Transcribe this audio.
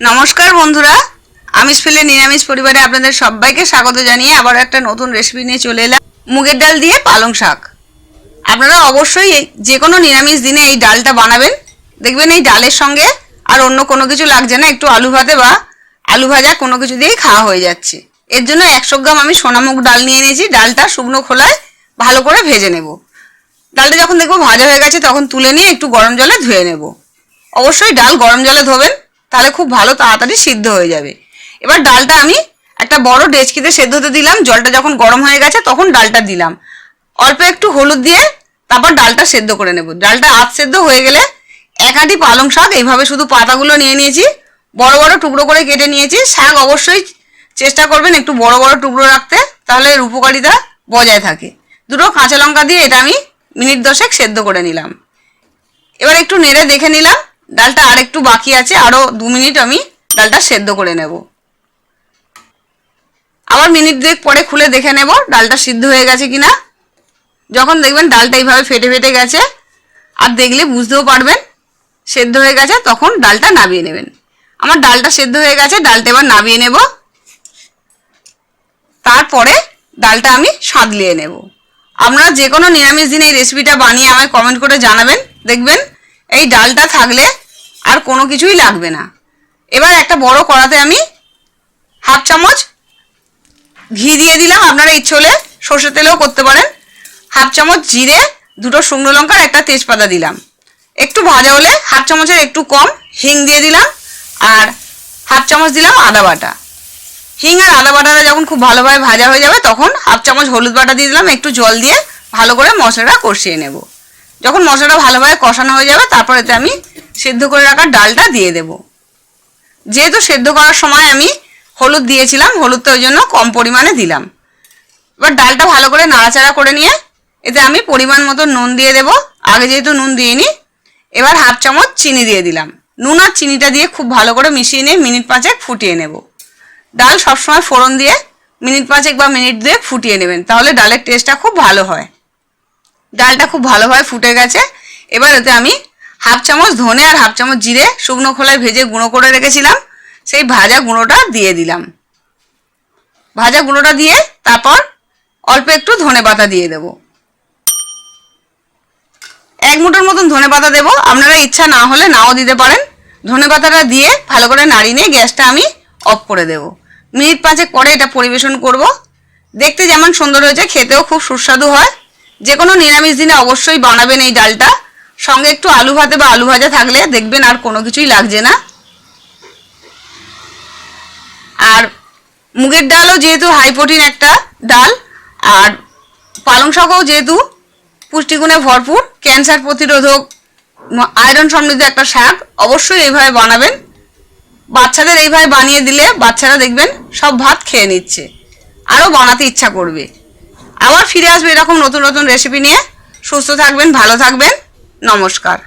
নমস্কার বন্ধুরা। আমিষ ফেলে নিরামিষ পরিবারে আপনাদের সবাইকে স্বাগত জানিয়ে আবার একটা নতুন রেসিপি নিয়ে চলে এলাম। মুগের ডাল দিয়ে পালং শাক। আপনারা অবশ্যই যে কোনো নিরামিষ দিনে এই ডালটা বানাবেন। দেখবেন এই ডালের সঙ্গে আর অন্য কোনো কিছু লাগছে না, একটু আলু ভাতে বা আলু ভাজা কোনো কিছু দিয়েই খাওয়া হয়ে যাচ্ছে। এর জন্য একশো গ্রাম আমি সোনামুগ ডাল নিয়ে নিয়েছি ডালটা শুকনো খোলায় ভালো করে ভেজে নেব। ডালটা যখন দেখব ভাজা হয়ে গেছে, তখন তুলে নিয়ে একটু গরম জলে ধুয়ে নেব। অবশ্যই ডাল গরম জলে ধোবেন। তাহলে খুব ভালো, তাড়াতাড়ি সিদ্ধ হয়ে যাবে। এবার ডালটা আমি একটা বড় ডেচকিতে সেদ্ধ হতে দিলাম, জলটা যখন গরম হয়ে গেছে তখন ডালটা দিলাম। অল্প একটু হলুদ দিয়ে তারপর ডালটা সেদ্ধ করে নেব। ডালটা আধ সেদ্ধ হয়ে গেলে এক আঁটি পালং শাক, এইভাবে শুধু পাতাগুলো নিয়ে নিয়েছি। বড় বড় টুকরো করে কেটে নিয়েছি। শাক অবশ্যই চেষ্টা করবেন একটু বড় বড় টুকরো রাখতে, তাহলে এর উপকারিতা বজায় থাকে। দুটো কাঁচা লঙ্কা দিয়ে এটা আমি মিনিট দশেক সেদ্ধ করে নিলাম। এবার একটু নেড়ে দেখে নিলাম। ডালটা আর একটু বাকি আছে, আরও দু মিনিট আমি ডালটা সেদ্ধ করে নেব। আবার মিনিট দুয়েক পরে খুলে দেখে নেব ডালটা সিদ্ধ হয়ে গেছে কিনা। যখন দেখবেন ডালটা এইভাবে ফেটে ফেটে গেছে, আর দেখলে বুঝতেও পারবেন সেদ্ধ হয়ে গেছে, তখন ডালটা নামিয়ে নেবেন। আমার ডালটা সেদ্ধ হয়ে গেছে, ডালটা এবার নামিয়ে নেব। তারপরে ডালটা আমি সাঁতলিয়ে নেব। আপনারা যে কোনো নিরামিষ দিনে এই রেসিপিটা বানিয়ে আমায় কমেন্ট করে জানাবেন। দেখবেন এই ডালটা থাকলে আর কোনো কিছুই লাগবে না। এবার একটা বড় কড়াতে আমি হাফ চামচ ঘি দিয়ে দিলাম। আপনারা ইচ্ছে হলে সর্ষের তেলেও করতে পারেন। হাফ চামচ জিরে, দুটো শুকনো লঙ্কার একটা তেজপাতা দিলাম। একটু ভাজা হলে হাফ চামচের একটু কম হিং দিয়ে দিলাম। আর হাফ চামচ দিলাম আদা বাটা। হিং আর আদা বাটাটা যখন খুব ভালোভাবে ভাজা হয়ে যাবে, তখন হাফ চামচ হলুদ বাটা দিয়ে দিলাম। একটু জল দিয়ে ভালো করে মশলাটা কষিয়ে নেব। যখন মশলাটা ভালোভাবে কষানো হয়ে যাবে, তারপর এতে আমি সেদ্ধ করে রাখা ডালটা দিয়ে দেব। যেহেতু সেদ্ধ করার সময় আমি হলুদ দিয়েছিলাম, হলুদটা ওই জন্য কম পরিমাণে দিলাম। এবার ডালটা ভালো করে নাড়াচাড়া করে নিয়ে এতে আমি পরিমাণ মতো নুন দিয়ে দেব। আগে যেহেতু নুন দিইনি, এবার হাফ চামচ চিনি দিয়ে দিলাম। নুন আর চিনিটা দিয়ে খুব ভালো করে মিশিয়ে নিয়ে মিনিট পাঁচেক ফুটিয়ে নেব। ডাল সবসময় ফোড়ন দিয়ে মিনিট পাঁচেক বা মিনিট দিয়ে ফুটিয়ে নেবেন, তাহলে ডালের টেস্টটা খুব ভালো হয়। ডালটা খুব ভালোভাবে ফুটে গেছে। এবার এতে আমি হাফ চামচ ধনে আর হাফ চামচ জিরে শুকনো খোলায় ভেজে গুঁড়ো করে রেখেছিলাম। সেই ভাজা গুঁড়োটা দিয়ে দিলাম। ভাজা গুঁড়োটা দিয়ে তারপর অল্প একটু ধনে পাতা দিয়ে দেব। এক মুঠোর মতন ধনে পাতা দেবো। আপনারা ইচ্ছা না হলে নাও দিতে পারেন। ধনে পাতাটা দিয়ে ভালো করে নাড়িয়ে নিয়ে গ্যাসটা আমি অফ করে দেব। মিনিট পাঁচেক পরে এটা পরিবেশন করব। দেখতে যেমন সুন্দর হয়েছে, খেতেও খুব সুস্বাদু হয়। যে কোনো নিরামিষ দিনে অবশ্যই বানাবেন এই ডালটা। সঙ্গে একটু আলু ভাতে বা আলু ভাজা থাকলে দেখবেন আর কোনো কিছুই লাগছে না। আর মুগের ডালও যেহেতু হাই প্রোটিন একটা ডাল, আর পালং শাকও যেহেতু পুষ্টিগুণে ভরপুর ক্যান্সার প্রতিরোধক আয়রন সমৃদ্ধ একটা শাক, অবশ্যই এইভাবে বানাবেন। বাচ্চাদের এইভাবে বানিয়ে দিলে বাচ্চারা দেখবেন সব ভাত খেয়ে নিচ্ছে, আরও বানাতে ইচ্ছা করবে। আবার ফিরে আসবে এরকম নতুন নতুন রেসিপি নিয়ে। সুস্থ থাকবেন, ভালো থাকবেন। নমস্কার।